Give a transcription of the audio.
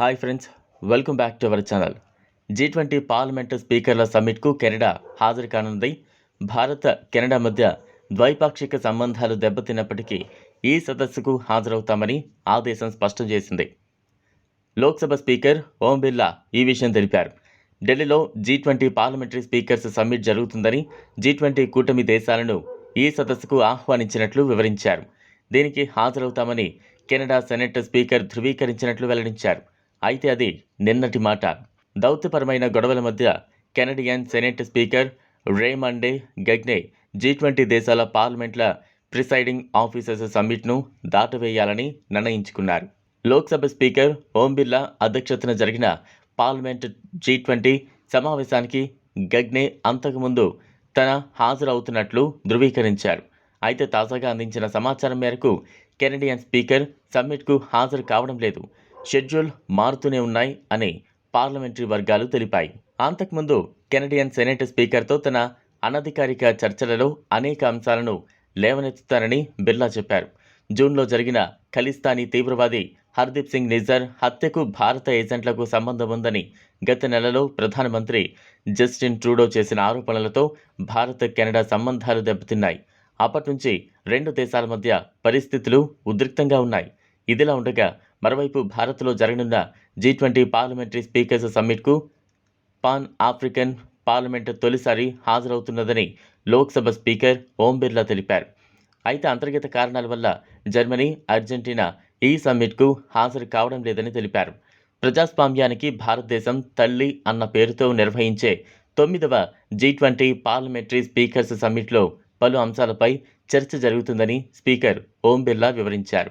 Hi friends welcome back to our channel. G twenty parliament స్పీకర్ల సమ్మిట్కు Canada హాజరు కానుంది. భారత కెనడా మధ్య ద్వైపాక్షిక సంబంధాలు దెబ్బతిన్నప్పటికీ ఈ సదస్సుకు హాజరవుతామని ఆదేశం స్పష్టం చేసింది. లోక్సభ స్పీకర్ ఓం బిర్లా ఈ విషయం తెలిపారు. ఢిల్లీలో G twenty parliamentary speakers summit జరుగుతుందని జీ ట్వంటీ కూటమి దేశాలను ఈ సదస్సుకు ఆహ్వానించినట్లు వివరించారు. దీనికి హాజరవుతామని కెనడా సెనెట్ స్పీకర్ ధృవీకరించినట్లు వెల్లడించారు. అయితే అది నిన్నటి మాట. దౌత్యపరమైన గొడవల మధ్య Canadian senate speaker Raymonde Gagne G twenty దేశాల పార్లమెంట్ల ప్రిసైడింగ్ ఆఫీసర్స్ సమ్మిట్ను దాటవేయాలని నిర్ణయించుకున్నారు. లోక్సభ స్పీకర్ ఓం బిర్లా అధ్యక్షతన జరిగిన పార్లమెంట్ జీ ట్వంటీ సమావేశానికి గగ్నే అంతకుముందు తన హాజరవుతున్నట్లు ధృవీకరించారు. అయితే తాజాగా అందించిన సమాచారం మేరకు కెనడియన్ స్పీకర్ సమ్మిట్కు హాజరు కావడం లేదు. షెడ్యూల్ మారుతూనే ఉన్నాయి అని పార్లమెంటరీ వర్గాలు తెలిపాయి. అంతకుముందు కెనడియన్ సెనేట్ స్పీకర్తో తన అనధికారిక చర్చలలో అనేక అంశాలను లేవనెత్తుతారని బిర్లా చెప్పారు. జూన్లో జరిగిన ఖలిస్తానీ తీవ్రవాది హర్దీప్ సింగ్ నిజర్ హత్యకు భారత ఏజెంట్లకు సంబంధం ఉందని గత నెలలో ప్రధానమంత్రి జస్టిన్ ట్రూడో చేసిన ఆరోపణలతో భారత్ కెనడా సంబంధాలు దెబ్బతిన్నాయి. అప్పటి నుంచి రెండు దేశాల మధ్య పరిస్థితులు ఉద్రిక్తంగా ఉన్నాయి. ఇదిలా ఉండగా మరోవైపు భారత్లో జరగనున్న జీ ట్వంటీ పార్లమెంటరీ స్పీకర్స్ సమ్మిట్కు పాన్ ఆఫ్రికన్ పార్లమెంట్ తొలిసారి హాజరవుతున్నదని లోక్సభ స్పీకర్ ఓం బిర్లా తెలిపారు. అయితే అంతర్గత కారణాల వల్ల జర్మనీ అర్జెంటీనా ఈ సమ్మిట్కు హాజరు కావడం లేదని తెలిపారు. ప్రజాస్వామ్యానికి భారతదేశం తల్లి అన్న పేరుతో నిర్వహించే తొమ్మిదవ జీ ట్వంటీ పార్లమెంటరీ స్పీకర్స్ సమ్మిట్లో పలు అంశాలపై చర్చ జరుగుతుందని స్పీకర్ ఓం బిర్లా వివరించారు.